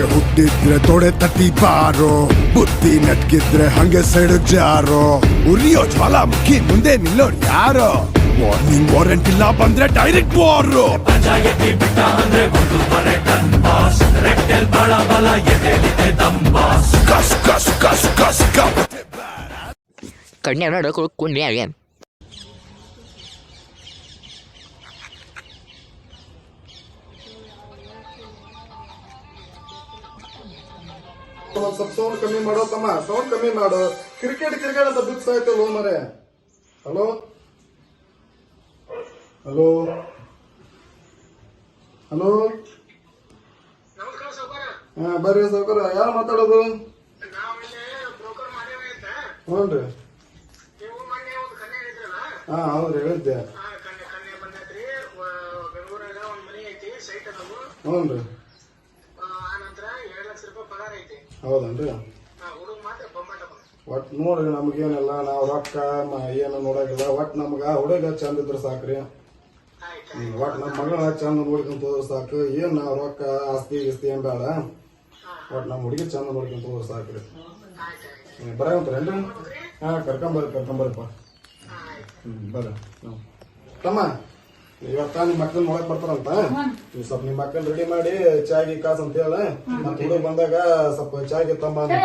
ಹುಟ್ಟಿದ್ರೆ ತೊಡೆ ತಟ್ಟಿ ಬಾರೋ. ಬುದ್ಧಿ ನಟ್ಗಿದ್ರೆ ಹಂಗೆ ಸೈಡ್ ಜಾರೋ. ಉರಿಯೋ ಜ್ವಾಲಾಮುಖಿ ಮುಂದೆ ನಿಲ್ಲೋರ್ ಯಾರೋ. ವಾರ್ನಿಂಗ್ ವಾರೆಂಟ್ ಇಲ್ಲ ಬಂದ್ರೆ ಡೈರೆಕ್ಟ್ ವಾರು ಕಸ್ ಕಸ್ ಕಸ್ ಕಸ್ ಕಸ್ ಕಣ್ಣೆ ನೋಡ ಕುಂಡಿ ಅವೆ ಒಂದ್ ಸ್ವಲ್ಪ ಸೌಂಡ್ ಕಮ್ಮಿ ಮಾಡೋ ತಮ್ಮ ಸೌಂಡ್ ಕಮ್ಮಿ ಮಾಡು. ಕ್ರಿಕೆಟ್ ಕ್ರಿಕೆಟ್ ಅಂತ ಬಿಕ್ಸ್ ಆಯ್ತು ಲೋ ಮರೆ. ಹಲೋ ಹಲೋ ಹಲೋ ಹಾ ಬರ್ರಿ ಸೌಕರ ಯಾರು ಮಾತಾಡೋದು? ಹ್ಞೂನ್ರಿ ಹಾ ಹೌದ್ರಿ ಹೇಳಿದ್ದೆ. ಹ್ಞೂ ರೀ ಹ್ಞೂನ್ರಿ ಹೌದನ್ರಿ? ಒಟ್ ನೋಡ್ರಿ ನಮಗೇನಿಲ್ಲ ನಾವು ರೊಕ್ಕ ಏನು ನೋಡಾಕಿಲ್ಲ ಒಟ್ ನಮ್ಗ ಹುಡುಗ ಚಂದ ಇದ್ರ ಸಾಕ್ರಿ. ಒಟ್ ನಮ್ಮ ಮಗಳ ಚಂದ ನೋಡ್ಕೊಂತ ಹೋದ್ರ ಸಾಕು. ಏನ್ ನಾವ್ ರೊಕ್ಕ ಆಸ್ತಿ ಗಿಸ್ತಿ ಏನ್ ಬೇಡ. ಒಟ್ ನಮ್ಮ ಹುಡುಗಿ ಚಂದ ನೋಡ್ಕೊಂತ ಹೋದ್ರ ಸಾಕ್ರಿ. ಬರಂತ್ರಿ ಬರಂತ್ರೇನ್ರಿ ಹಾ ಕರ್ಕೊಂಬರ್ರಿ ಕರ್ಕೊಂಬರ್ರಿಪ್ಪ ಹ್ಮ್ ಬರ್ರಿ. ತಮ್ಮ. ಇವತ್ತ ನಿಮ್ ಮಕ್ಕಳನ್ನ ನೋಡಕ್ ಬರ್ತಾರಂತ? ನೀವು ಸ್ವಲ್ಪ ನಿಮ್ ಮಕ್ಕಳ ರೆಡಿ ಮಾಡಿ ಚಾಗಿ ಕಾಸ್ ಅಂತ ಹೇಳ. ನಮ್ಮ ಹುಡುಗ ಬಂದಾಗ ಸ್ವಲ್ಪ ಚಾಗಿ ತಮ್ಮ ಅಂತ.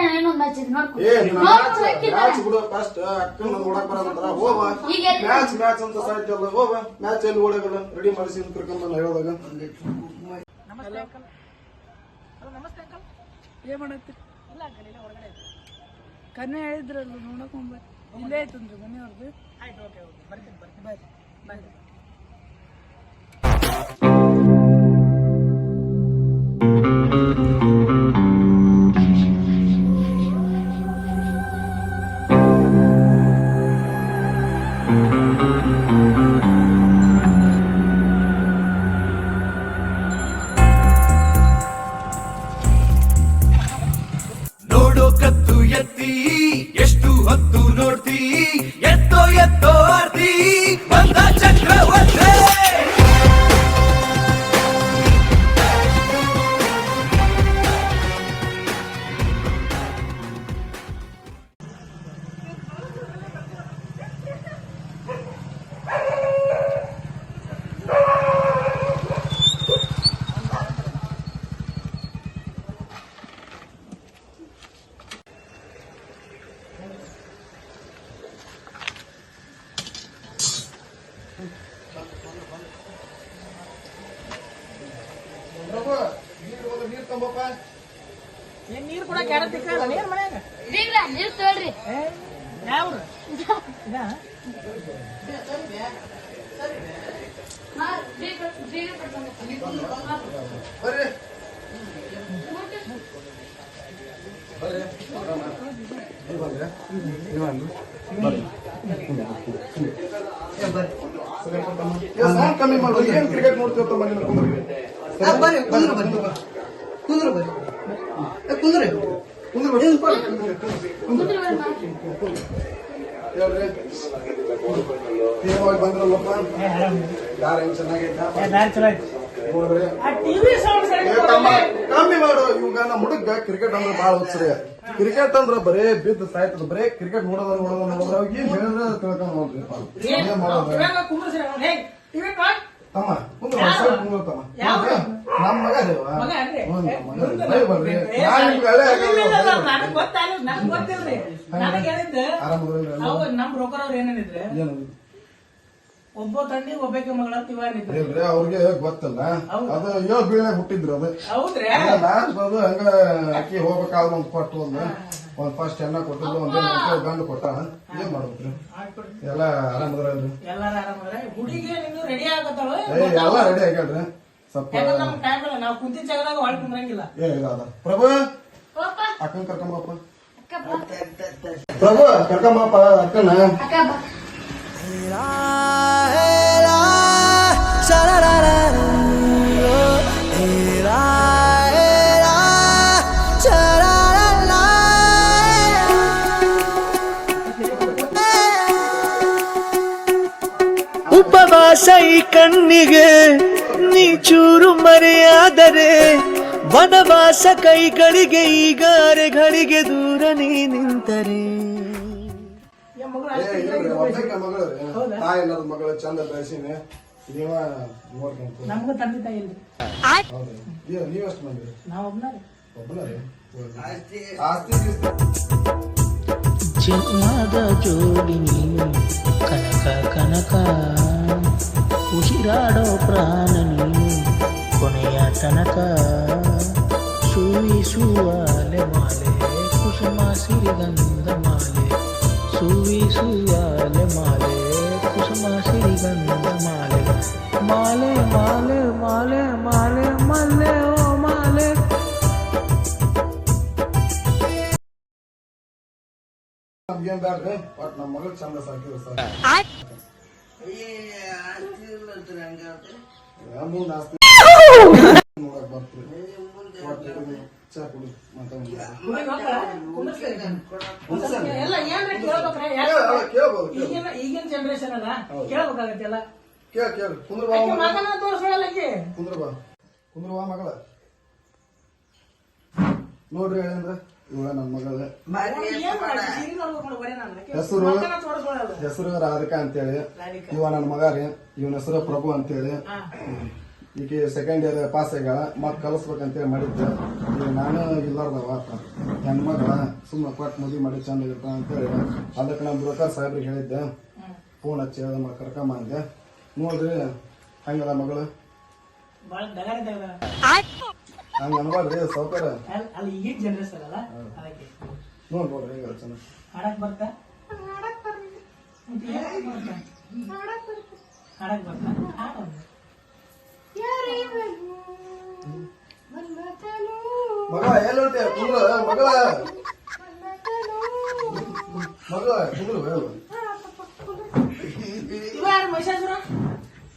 ಮ್ಯಾಚ್ ಬಿಡು ಫಸ್ಟ್ ಅಕ್ಕನ ನೋಡಕ್ ಬರಂತಾರ ಹೋಗ? ಮ್ಯಾಚ್ ಮ್ಯಾಚ್ ಅಂತ ಸಾಯ್ತಲ್ಲ ಹೋಗ ಮ್ಯಾಚ್ ಎಲ್ಲಿ ಓಡಾಗಲ್ಲ ರೆಡಿ ಮಾಡಿಸಿ ಕರ್ಕೊಂಡ್ ಬಂದ ಹೇಳೋದಾಗ ಏನ್ ಮಾಡತ್ತೀರಿ ಇಲ್ಲ ಹೊರಗಡೆ ಕನ್ಯೆ ಹೇಳಿದ್ರಲ್ಲ ನೋಡಕ್ ಹೋಗ್ಬೇಕು ಇಲ್ಲೇ ಐತಂದ್ರಿ ಮನೆಯವ್ರದ್ದು ಆಯ್ತು ಓಕೆ ಓಕೆ ಬರ್ತೀನಿ ಬರ್ತೀನಿ. ಬರ್ರಿ ಬರ್ರಿ ಹೊತ್ತು ನೋಡ್ತಿ? ಎತ್ತೋ ಎತ್ತೋ ಆರ್ತಿ ಬಂದ ಚಕ್ರವರ್ತಿ ಬಂದ್ರಿ? ಬರ್ರಿ. ಸರಿ ಕೊಟ್ಟಮ್ಮ. ಏ, sound ಕಮ್ಮಿ ಮಾಡು ಏನ್ ಕ್ರಿಕೆಟ್ ನೋಡ್ತೀವಿ ತಮ್ಮ? ಬರ್ರಿ ಕುಂದ್ರ ಬರ್ರಿ ಕುಂದ್ರ ಬರ್ರಿ ಕುಂದ್ರಿ ಬಂದ್ರಲ್ಲಪ್ಪ ಯಾರು ಹೆಂಗ್ ಚೆನ್ನಾಗೈತಾ ಕಮ್ಮಿ ಮಾಡು ಇವಾಗ ನಮ್ಮ ಹುಡುಗ ಕ್ರಿಕೆಟ್ ಅಂದ್ರೆ ಬಾಳ ಹುಚ್ಚರಿ ಕ್ರಿಕೆಟ್ ಅಂದ್ರೆ ಬರೇ ಬಿದ್ದು ಸಾಯ್ತದ ಬರೇ ಕ್ರಿಕೆಟ್ ನೋಡೋದ ನೋಡೋದ ನೋಡೋದ್ರ ಏನ್ ಹೇಳಿದ್ರೆ ತಿಳ್ಕೊಂಡ್ ನೋಡ್ರಿ ಮಾಡೋದು ತಮ್ಮ ಕುಂದ್ರ ಸ್ವಲ್ಪ ಕುಂದ್ರ ತಮ್ಮ. ನಮ್ಮ ಮಗ ರೀ ನಮ್ ಬ್ರೋಕರ್ ಅವ್ರ ಏನೇನಿದ್ರೆ? ಒಬ್ಬ ತಂಡಿ ಒಬ್ಬಕ್ಕೆ ಮಗಳ ತಿವಾನಿದ್ರು ಇಲ್ರಿ ಅವ್ರಿಗೆ ಗೊತ್ತಲ್ಲ. ಅದು ಯೋಗ ಬೀಳೆ ಹುಟ್ಟಿದ್ರು ಅದು. ಹೌದ್ರಿ? ಅದು ಹಂಗ ಅಕ್ಕಿ ಹೋಗ್ಬೇಕಾದ್ರೆ ಒಂದ್ ಕೊಟ್ಟು ಒಂದು ಒಂದ್ ಫಸ್ಟ್ ಎಣ್ಣ ಕೊಟ್ಟಿದ್ದು ಒಂದ್ ಗಂಡು ಕೊಟ್ಟ ಏನ್ ಮಾಡ್ಬೇಕ್ರಿ ಎಲ್ಲ ಆರಾಮದ್ರಲ್ರಿ ಏ ಎಲ್ಲ ರೆಡಿ ಆಗ್ಯಾಳ್ರಿ ಸ್ವಲ್ಪ ಏ ಇಲ್ಲ ಪ್ರಭು! ಅಕ್ಕನ ಕರ್ಕೊಂಬಪ್ಪ. ಪ್ರಭು ಕರ್ಕೊಂಬಪ್ಪ ಅಕ್ಕನ. ಅಕ್ಕ ಉಪವಾಸ ಕಣ್ಣಿಗೆ ನೀ ಚೂರು ಮರೆಯಾದರೆ ವನವಾಸ ಕೈಗಳಿಗೆ ಈಗಾರೆ ಗಳಿಗೆ ದೂರ ನೀ ನಿಂತರೆ. ಮಗಳು ಚಂದ ಬೆಳೆಸಿನಿ. ನೀವ ನಮಗೂ ತಂದೆ ತಾಯಿ ನೀವೆಷ್ಟು ನಾವ್ ಜನ್ಮದ ಜೋಡಿ ನೀನು ಕನಕ ಕನಕ ಉಸಿರಾಡೋ ಪ್ರಾಣ ನೀನು. ಕೊನೆಯ ತನಕ ಸೂವಿಸುವಾಲೆ ಮಾಲೆ ಕುಸುಮ ಸಿರಿಗಂಧ ಮಾಲೆ. ಸೂವಿಸುವಾಲೆ ಮಾಲೆ ಕುಸುಮ ಸಿರಿಗಂಧ ಮಾಲೆ. ಮಾಲೆ ಮಾಲೆ ಮಾಲೆ ಮಾಲೆ ಮಲ್ಲೆ ಓ ಮಾಲೆ. ನಮ್ಗೇನ್ ಬ್ಯಾಡ್ರಿ ಬಟ್ ನಮ್ಮ ಮಗಳು ಚಂದ ಸಾಕಿದ್ರು ಸರ್ ಈಗಿನ ಈಗಿನ ಜನರೇಷನ್ ಅಲ್ಲ ಕೇಳ್ಬೇಕಾಗತ್ತೆ ಎಲ್ಲ ಕೇಳ ಕೇಳ ಕುಂದ್ರ ಬಾ ಆಕೆ ಮಗನ ತೋರಿಸೋಲ್ಲ ಆಕೆ ಕುಂದ್ರ ಬಾ ಕುಂದ್ರ ಬಾ ಮಗಳ. ನೋಡ್ರಿ ಹೇಳಂದ್ರ. ಇವ ನನ್ನ ಮಗಳ. ಹೆಸರು? ಹೆಸರು ರಾಧಿಕಾ ಅಂತೇಳಿ. ಇವ ನನ್ನ ಮಗ ರೀ. ಇವನ ಹೆಸರು ಪ್ರಭು ಅಂತೇಳಿ. ಈಕೆ ಸೆಕೆಂಡ್ ಇಯರ್ ಪಾಸ್ ಆಗ್ಯಾಳ. ಮತ್ತೆ ಕಲಿಸ್ಬೇಕಂತೇಳಿ ಮಾಡಿದ್ದೆ. ಈಗ ನಾನು ಇಲ್ಲಾರ್ದವ ಆತ ಹೆಣ್ಮಗಳ ಸುಮ್ಮನೆ ಕೊಟ್ಟು ಮದುವೆ ಮಾಡಿ ಚಂದ ಇರ್ತಾನ ಅಂತೇಳಿ. ಅದಕ್ಕೆ ನಮ್ಮ ಬ್ರೋಕರ್ ಸಾಹೇಬ್ರಿಗೆ ಹೇಳಿದ್ದೆ. ಫೋನ್ ಹಚ್ಚಿ ಅದ ಕರ್ಕೊಂಬ ಅಂದೆ. ನೋಡ್ರಿ ಹಂಗದ ಮಗಳು? ಹಂಗ ಅನ್ಬಾರ್ರಿ ಸೌಕರ ಅಲ್- ಅಲ್ಲಿ ಈಗಿನ ಜನರೇಷನ್ ಅಲ್ಲ ಅದಕ್ಕೆ. ನೋಡ್ ನೋಡ್ರಿ ಹೆಂಗ ಚೆನ್ನಾಗಿ ಹಾಡಕ್ ಬರ್ತಾ? ಮತ್ತೆ ಹೇಳಕ್ ಬರ್ತಾ? ಹಾಡಕ್ ಬರ್ತಾ? ಹಾಡು. ಮಗ ಎಲ್ಲಂತೆ ಕುಂದ್ರ ಮಗಳ ಮಗಳ ಕುಂದ್ರು ಹೇಳು ಇವ ಯಾರು ಮಹಿಷಾಸುರ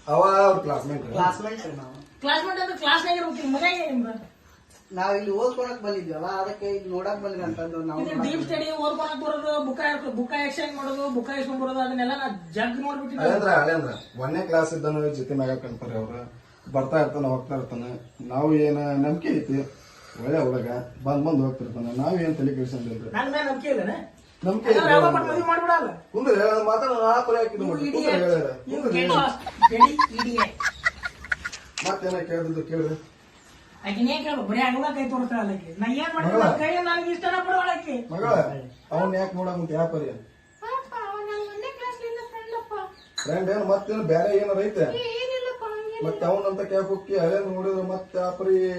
ಅವ ಅವ್ರ ಕ್ಲಾಸ್ಮೇಟ್ ಕ್ಲಾಸ್ಮೇಟ್ ನಾವು ಕ್ಲಾಸ್ಮೇಟ್ ಅಂದ್ರೆ ಕ್ಲಾಸ್ನಾಗ ಇರ್ಬೇಕು ನಿಮ್ದು? ನಾವ್ ಇಲ್ಲಿ ಓದ್ಕೊಳಕ್ ಬಂದಿದ್ವಲ್ಲ ಅದಕ್ಕೆ ಇಲ್ಲಿ ನೋಡಕ್ ಬಂದ್ರಿ ಅಂತಂದು ನಾವು ಡೀಪ್ ಸ್ಟಡಿ ಓದ್ಕೊಳಕ್ ಬರೋದು ಬುಕ್ ಬುಕ್ ಎಕ್ಸ್ಚೇಂಜ್ ಮಾಡೋದು ಬುಕ್ ಎಕ್ಸ್ಚೇಂಜ್ ಬರೋದು ಅದನ್ನೆಲ್ಲ ನಾ ಜಗ್ ನೋಡ್ಬಿಟ್ಟಿದ್ದೆ ಅಳೇಂದ್ರ ಒಂದನೇ ಕ್ಲಾಸ್ ಇದ್ದಾನು ಜೊತೆ ಮ್ಯಾಗ ಕಳ್ತಾರೆ ಅವ್ರ. ಬರ್ತಾ ಇರ್ತಾನ ಹೋಗ್ತಾ ಇರ್ತಾನೆ. ನಾವು ಏನ ನಂಬಿಕೆ ಐತಿ? ಒಳ್ಳೆ ಹುಡುಗ ಬಂದ್ ಬಂದ್ ಹೋಗ್ತಿರ್ತಾನೆ. ನಾವ್ ಏನ್ ತಲೆ ಕೆಡ್ಸಂದಿಲ್ರಿ ಮೇಲೆ ನಂಬಿಕೆ ನಂಬಿಕೆ ಕುಂದ್ರ ಮಾತಾಡ. ಮತ್ತೇನ ಕೇಳಿದ್ರು ಕೇಳ್ರಿ ಆಕಿನೇ ಕೇಳು ಬರೀ ಅಗಲ ಕೈ ತೋರಿಸ್ತಾಳಲ್ಲ ಆಕಿ ನಾ ಏನ್ ಮಾಡಿದ್ರೆ ನನ್ನ ಕೈ ನನಗೆ ಇಷ್ಟನ ಪಡೋಳ ಆಕಿ ಮಗಳ ಅವನ್ ಯಾಕೆ ಫ್ರೆಂಡ್ ಏನ್? ಮತ್ತೇನು? ಬೇರೆ ಏನಾರ ಐತೆ? ಮತ್ತೆ ಅವನಂತ ಕ್ಯಾಪ್ ಹೋಗಿ ಹಳೆ ನೋಡಿದ್ರೆ? ಮತ್ತೆ ಪರಿ ಏ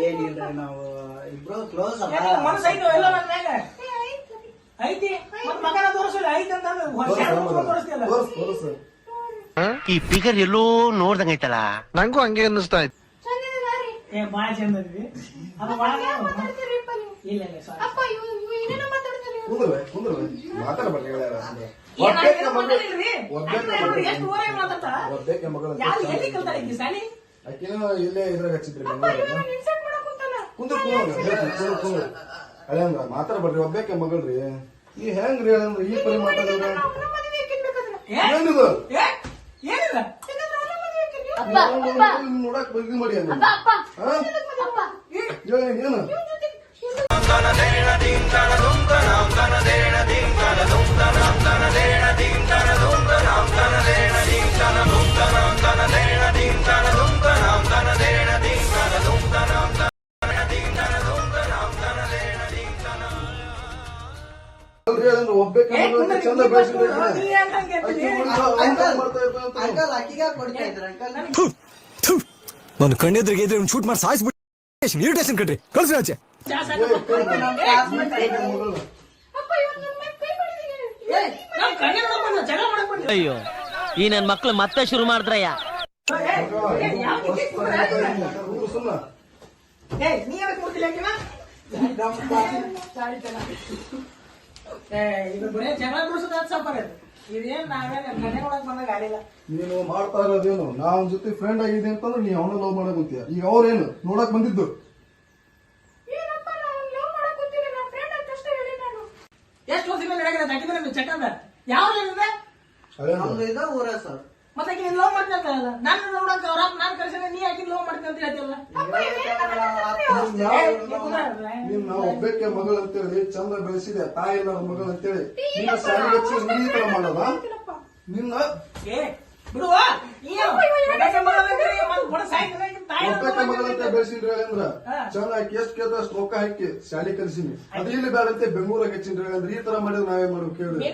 ಏ ಇಲ್ಲ ನಾವು. ಇಬ್ರು ಕ್ಲೋಸ್ ಯಾಕೆ ಅಲ್ಲ ಮನಸ್ಸು ಐತೆ ಎಲ್ಲ ನನ್ನ ಮ್ಯಾಗ ಐತಿ. ಮತ್ ಮಗನ ತೋರಿಸಿಲ್ಲ ಐತಿ ಅಂತಂದ್ರೆ ವರ್ಷ ತೋರಿಸ್ತಿಲ್ಲ ತೋರ್ಸ್ ತೋರ್ಸ್. ಈ ಫಿಗರ್ ಎಲ್ಲೋ ನೋಡ್ದಂಗೈತಲ್ಲ ನಂಗೂ ಹಂಗೆ ಅನ್ನಿಸ್ತಾ ಇತ್ತು. ಏ ಬಾಳ ಚಂದ ಅದ್ವಿ ಅದು ಒಳಗೆ ಇಲ್ಲ ಇಲ್ಲ ಸಾರಿ ಒಬ್ಬಾಕೆ? ಒಬ್ಬಾಕೆ? ಒಬ್ಬಾಕೆ ಇಲ್ಲೇ ಇದ್ರಾಗ ಹಚ್ಚಿದ್ರಿ ಬೆಂಗಳೂರಾಗ. ಕುಂದ್ರ ಕುಂದ್ರ ಕುಂದ್ರ ಅದೇ ಅಂದ್ರ ಮಾತಾಡ್ಬಾರ್ರಿ ಮಗಳ್ರಿ. ಈ ಹೆಂಗ್ರಿ ಅಂದ್ರೆ ಈ ಪರಿ ಮಾತಾಡಿದ್ರ ಏ? ಏನಿದು ಏ? ನೋಡಕ್ ಬಗ್ಗೆ ಮಾಡಿ ಏನು? ಅಲ್ರಿ ನಾನು ಕಣ್ಣೆದ್ರಿಗೆ ಇದ್ರೆ ಶೂಟ್ ಮಾಡಿ ಸಾಯಿಸ್ಬಿಟ್ಟು ಇರಿಟೇಷನ್ ಕಟ್ರಿ ಕಳ್ಸಿ ಆಚೆ. ಅಯ್ಯೋ ಈ ನನ್ ಮಕ್ಳು ಮತ್ತೆ ಶುರು ಮಾಡಿದ್ರಯ್ಯ? ನೀ ಇದು ಬರೇ ಬಿಡಿಸೋದು ಸಾಪಾರ. ಇದೇನ್ ನಾವೇನ್ ಬಂದಾಗ ಆಡಿಲ್ಲ. ನೀನು ಮಾಡ್ತಾ ಇರೋದೇನು ನಾವ್ ಜೊತೆ ಫ್ರೆಂಡ್ ಆಗಿದೆ ಅಂತಂದ್ರೆ ನೀ ಅವನ ಲವ್ ಮಾಡಕ್ ಕುಂತೀಯ? ಈಗ ಅವ್ರೇನು? ನೋಡಕ್ ಬಂದಿದ್ದು? ಎಷ್ಟು ವರ್ಷ ಮೇಲೆ ನಡೆಯಲ್ಲ ಚಕ್ಕಂದ ಯಾವ? ಅದೇನು? ಇದ ಊರ ಸರ್. ಮತ್ತೆ ಆಕಿ ಲವ್ ಮಾಡ್ತೀನಿ ಅಂತ ಅಲ್ಲ ನನ್ನ ನೋಡಂತ ಅವ್ರ ನಾನು ಕಳ್ಸಿದ್ರೆ ನೀ ಆಕಿ ಲವ್ ಮಾಡ್ತೀನಿ ಅಂತ ಹೇಳ್ತಿಲ್ಲ ನೀನ್ ನಾವು ಒಬ್ಬಕ್ಕೆ ಮಗಳು ಅಂತೇಳಿ ಚಂದ ಬೆಳೆಸಿದೆ ತಾಯಿ ಮಗಳು ಅಂತೇಳಿ. ನಿನ್ನ ಸಾಲಿಗೆ ಮಾಡೋದ? ನಿನ್ನ ಏ ಬಿಡುವ. ಬೆಳೆಸಿನ್ರಿ ಅಂದ್ರ ಚಂದ ಹಾಕಿ ಎಷ್ಟ್ ಕೇಳ್ದ ಅಷ್ಟು ರೊಕ್ಕ ಹಾಕಿ ಶಾಲೆ ಕಲಿಸಿನಿ ಅದು ಇಲ್ಲಿ ಬೇಡಂತೆ ಬೆಂಗಳೂರಾಗ ಹೆಚ್ಚಿನ್ರಿ ಅಂದ್ರೆ ಈ ತರ ಮಾಡಿದ್ರೆ ನಾವೇ ಮಾಡ್ಬೇಕು ಕೇಳಿ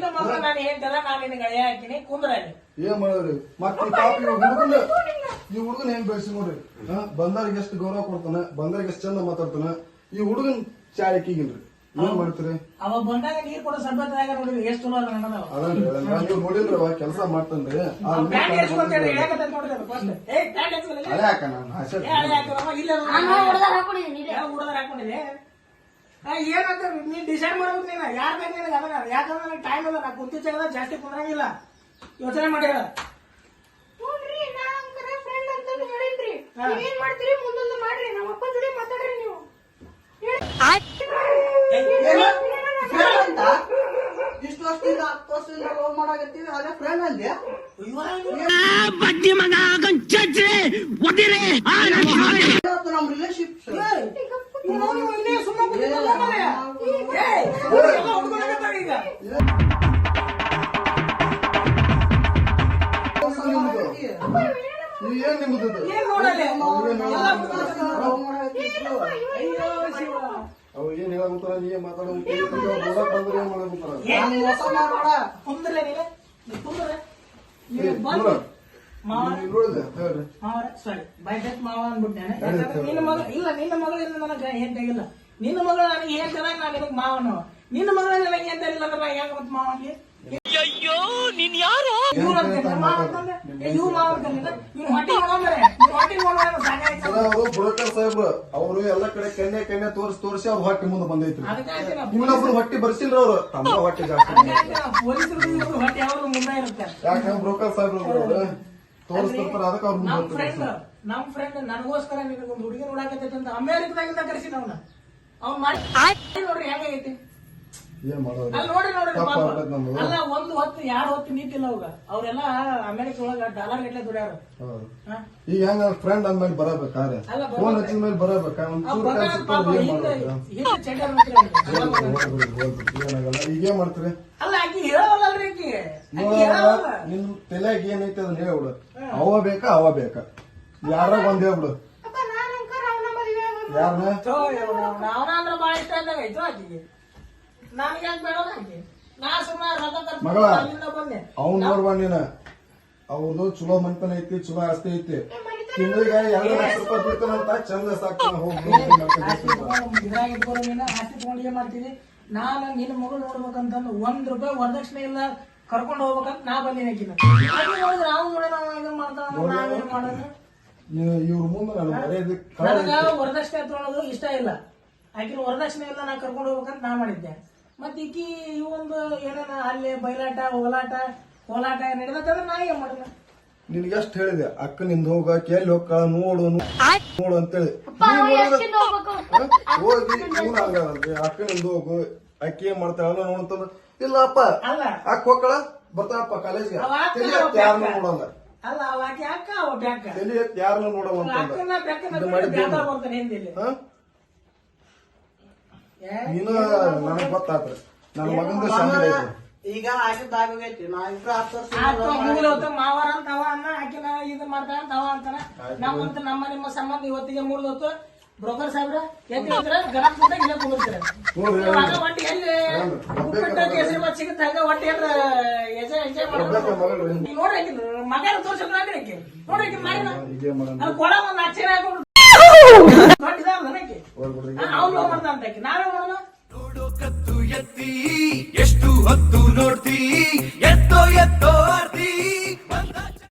ಏನ್ ಮಾಡೋರಿ ಮತ್ತ ಕಾಪಿ ಪಾಪ ಈ ಹುಡುಗನ ಈ ಹುಡುಗನ ಹೆಂಗ್ ಬೆಳೆಸಿ ನೋಡ್ರಿ ಹಾ ಬಂದವ್ರಿಗೆ ಎಷ್ಟು ಗೌರವ ಕೊಡ್ತಾನ ಬಂದಾರಿಗೆ ಎಷ್ಟು ಚಂದ ಮಾತಾಡ್ತಾನ ಈ ಹುಡುಗನ್ ಶಾಲೆ ಈಗಿಲ್ರಿ ಏನ್ ಮಾಡ್ತೀರಿ? ಅವ ಬಂದಾಗ ನೀರ್ ಕೊಡೋ ಸಭ್ಯತೆಯಾಗ ನೋಡಿದ್ರಿ ಎಷ್ಟು ಚಲೋ ಅದ ನನ್ನದವ ಅದನ್ರಿ ನೋಡಿಲ್ರಿ ಅವ ಕೆಲಸ ಹುಡ್ಗನ್ ಪ್ಯಾಂಟ್ ಹೇಳಿ ನೋಡಿದ್ರೆ. ಏ ಪ್ಯಾಂಟ್ ಹಾಕ ನಾನು ಇಲ್ಲ ಹಾಕೊಂಡಿದ್ದೀನಿ ಹಾಕೊಂಡಿದೆ ಏನಂತ ನೀನ್. ಡಿಸೈಡ್ ಮಾಡ್ಬೇಕು ನೀನು. ಯಾರ್ ಬೇಕು ನಿನಗೆ ಅದನ್ನ ಯಾಕಂದ್ರೆ ನನಗೆ ಟೈಮ್ ನಾ ಕುಂತಿ ಜಾಸ್ತಿ ಕುಂದ್ರಂಗಿಲ್ಲ. ಯೋಚನೆ ಮಾಡಿ ಹೇಳ. ಏನ್ ಮಾಡ್ತೀರಿ ಮುಂದೊಂದು ಮಾಡ್ರಿ. ನಮ್ಮ ಅಪ್ಪ ಜೋಡಿ ಮಾತಾಡ್ರಿ ನೀವು. ಇಷ್ಟು ವರ್ಷದಿಂದ ಹತ್ತು ವರ್ಷದಿಂದ ಲವ್ ಮಾಡಾಕತ್ತೀವಿ ಅದೇ ಫ್ರೆಂಡ್ ಅಂದ್ಯಾ ಇವತ್ತು ನಮ್ ರಿಲೇಶನ್ಶಿಪ್ ಅಂದ್ಬಿಟ್ಟೆ ಯಾಕಂದ್ರೆ ನಿನ್ನ ಮಗ ಇಲ್ಲ ನಿನ್ನ ಮಗಳಿಂದ ನನಗೆ ಹೆಂತಾಗಿಲ್ಲ ನಿನ್ನ ಮಗಳು ನನಗೆ ನಾನು ನಿನಗೆ ಮಾವನು. ನಿನ್ನ ಮಗಳ ನನಗೆ ಇಲ್ಲ ಅಂದ್ರೆ ಹೆಂಗ ಮತ್ತೆ ಮಾವನಿಗೆ? ಇವ್ರು ಅಂತ ಮಾವ ಅಂತಂದ್ರೆ ಇವ್ ಮಾವ ಅಂತಂದ್ರೆ ಇವ್ನು ಹೊಟ್ಟಿ ನೋಡೋಂದ್ರೆ ಇವ್ನು ಹೊಟ್ಟಿ ನೋಡೋಣ ಸಾಕಾಯ್ತು ಅವರು ಬ್ರೋಕರ್ ಸಾಹೇಬ್ರು ಅವರು ಎಲ್ಲ ಕಡೆ ಕೆನ್ನೆ ಕೆನ್ನೆ ತೋರ್ಸಿ ತೋರಿಸಿ ಅವ್ರ ಹೊಟ್ಟೆ ಮುಂದೆ ಬಂದೈತ್ರಿ. ಇನ್ನೊಬ್ರು ಹೊಟ್ಟೆ ಬರ್ಸಿಲ್ರ ಅವ್ರು. ತಮ್ಮ ಹೊಟ್ಟೆ ಜಾಸ್ತಿ ಅದಕ್ಕಾಗಿ ನಾ ಪೊಲೀಸರು ಇವ್ರು ಹೊಟ್ಟೆ ಯಾವಾಗಲೂ ಮುಂದೆ ಇರುತ್ತೆ. ಯಾಕಂದ್ರೆ ಬ್ರೋಕರ್ ಸಾಹೇಬ್ರು ತೋರ್ಸಿ ತೋರಿಸ್ತಿರ್ತಾರ ಅದಕ್ಕೆ ಅವ್ರು ಮುಂದೆ ಫ್ರೆಂಡ್ ನಮ್ ಫ್ರೆಂಡ್ ನನಗೋಸ್ಕರ ನಿನಗೊಂದು ಹುಡುಗಿ ನೋಡಾಕತ್ತೈತೆ ಅಂತ ಅಮೇರಿಕದಾಗಿಂದ ಕರೆಸಿ ಅವನ. ಅವ್ನು ಮಾಡಿ ನೋಡ್ರಿ ಹೆಂಗೈತಿ ಏನ್ ಮಾಡೋದು? ಅಲ್ಲಿ ನೋಡ್ರಿ ನೋಡ್ರಿ ಪಾಪ. ಅಲ್ಲ ಒಂದು ಹೊತ್ತು ಯಾರು ಹೊತ್ತು ನೀತಿಲ್ಲ ಅವಾಗ. ಅವ್ರೆಲ್ಲ ಅಮೆರಿಕ ಒಳಗ ಡಾಲರ್ ಗಟ್ಲೆ ದುಡ್ಯಾರ. ಈಗ ಹೆಂಗ ಫ್ರೆಂಡ್ ಅಂದ್ಮೇಲೆ ಬರಬೇಕಾರೆ. ಫೋನ್ ಹಚ್ಚಿದ ಮೇಲೆ ಬರಬೇಕಾ. ಈಗ ಏನ್ ಮಾಡ್ತೀರಿ? ಅಲ್ಲ ಆಕಿ ಹೇಳವಲ್ಲಲ್ರಿ ಆಕಿ. ಹೇಳವಲ್ಲ. ತಲೆಯಾಗ ಏನೈತೆ ಅದನ್ನ ಹೇಳ್ಬಿಡು. ಅವ ಬೇಕಾ ಅವ ಬೇಕಾ? ಯಾರಾಗ ಒಂದೇ ಯಾರನ್ನ ಮಗಳ. ಅವ್ನ್ ನೋಡ್ಬಾ ನೀನ. ಅವ್ರದ್ದು ಚಲೋ ಮನ್ತನ ಐತಿ ಚಲೋ ಆಸ್ತಿ ಐತಿ. ತಿಂಗಳಿಗೆ ಎರಡು ಲಕ್ಷ ರೂಪಾಯಿ ಬಿಡ್ತಾನಂತ ಚಂದ ಸಾಕ್ತಾನ ಹೋಗಿ ಮಾಡ್ತೀನಿ? ನಾನು ನಿನ್ನ ಮಗಳು ನೋಡ್ಬೇಕಂತಂದು ಒಂದ್ ರೂಪಾಯಿ ವರದಕ್ಷಿಣೆ ಇಲ್ಲ ಕರ್ಕೊಂಡು ಹೋಗ್ಬೇಕಂತ ನಾ ಬಂದಿನಿ ನಾವು ಇದನ್ನ ಮಾಡ್ತಾವ ಮಾಡೋದು? ಇವ್ರ ಮುಂದೆ ನಾನು ಮರ್ಯಾದೆ ನನಗ ವರದಕ್ಷಿಣೆ ತೊಗೊಳೋದು ಇಷ್ಟ ಇಲ್ಲ. ಆಕಿನ ವರದಕ್ಷಿಣೆ ಎಲ್ಲ ನಾ ಕರ್ಕೊಂಡು ಹೋಗ್ಬೇಕಂತ ನಾ ಮಾಡಿದ್ದೆ. ಮತ್ತೆ ಈಕಿ ಈ ಒಂದು ಏನೇನ ಅಲ್ಲಿ ಬಯಲಾಟ ಓಲಾಟ ಕೋಲಾಟ ನಡೆದಂದ್ರೆ ನಾ ಏನ್ ಮಾಡಿದೆ? ನಿನ್ಗೆ ಎಷ್ಟು ಹೇಳಿದೆ? ಅಕ್ಕ ನಿಂದ ಹೋಗಕ್ಕೆ ಎಲ್ಲಿ ಹೋಗ್ಕಳ ನೋಡು ನೋಡು ಅಂತೇಳಿ. ಹ? ಹೋಗಿ ಇವ್ನು ಹಂಗಂದ್ರೆ ಅಕ್ಕ ನಿಂದ ಹೋಗು. ಅಕ್ಕಿ ಏನ್ ಮಾಡ್ತಾಳ ನೋಡಂತಂದ್ರ ಇಲ್ಲ ಅಪ್ಪ ಅಲ್ಲ. ಅಕ್ಕ ಹೋಗ್ಕಳ ಬರ್ತಾಳಪ್ಪ ಕಾಲೇಜ್ಗೆ. ಅವ ಅಕ್ಕ. ನೋಡಲ್ಲ. ಅಲ್ಲ ಅವ ಆಕಿ ಅಕ್ಕ ಅವ ಬ್ಯಾಕ? ತಲೆ ಎತ್ತಿ ಯಾರನ್ನೂ ನೋಡಲ್ಲ ಅಂತಂದ ಅಕ್ಕನ ಬೆಕ್ಕನ ಇದು ಮಾಡಿದ್ದು ಬ್ಯಾಕ ಏನು? ಬರ್ತಾನೆ ಹಿಂದಿಲ್ಲಿ ಹ? ನೀನು ನನಗ್ ಗೊತ್ತಾತ್ರ ನನ್ನ ಮಗಂದ ಶಾಂತಿ ಐತಿ ಈಗ ಆಗಿದ್ದಾಗೈತಿ ನಾ ಇಬ್ರು ಹತ್ತು ಆತ ವರ್ಷ ಮುಗಿದೋತ ಮಾವಾರ ಅಂತ ಅವ ಅನ್ನ ಆಕಿನ ಇದು ಮಾಡ್ತಾನ ಅಂತ ಅವ ಅಂತಾನ. ನಮ್ಮಂತ ನಮ್ಮ ನಿಮ್ಮ ಸಂಬಂಧ ಇವತ್ತಿಗೆ ಮುರಿದೋತು ಬ್ರೋಕರ್ ಸಾಹೇಬ್ರ ಹೇಳ್ತಾರ ಇಲ್ಲ ಕುಂದಿರ್ತಾರೆ ನೋಡ್ರಿ, ಇವಾಗ ಒಟ್ಟು ಎಲ್ಲಿ ಹೇಳ್ರಿ. ಉಪ್ಪಿಟ್ಟು ಕೇಸರಿ ಬಾತ್ ಸಿಗುತ್ತೆ ಹಂಗ ಒಟ್ಟು ಏನ್ರ ಎಂಜಾಯ್ ಎಂಜಾಯ್ ಒಬ್ಬಾಕೆ ಮಗಳು. ಮಾಡೋದು ಈಗ ನೋಡ್ರಿ ಆಕಿ ಮಗನ ತೋರ್ಸಕ್ ಆಕಿ. ನೋಡ್ರಿ ಆಕಿ ಮಾಡಿನ ಇದೇ ಮಾಡೋಣ. ಅಲ್ಲಿ ಕೊಡ ಒಂದ್ ಆಶ್ಚರ್ಯ ಅವ್ನು ಅಂತ ಆಕಿ. ಎಷ್ಟು ಹೊತ್ತು ನೋಡ್ತಿ? ಎತ್ತೋ ಎತ್ತೋ ಅರ್ಥ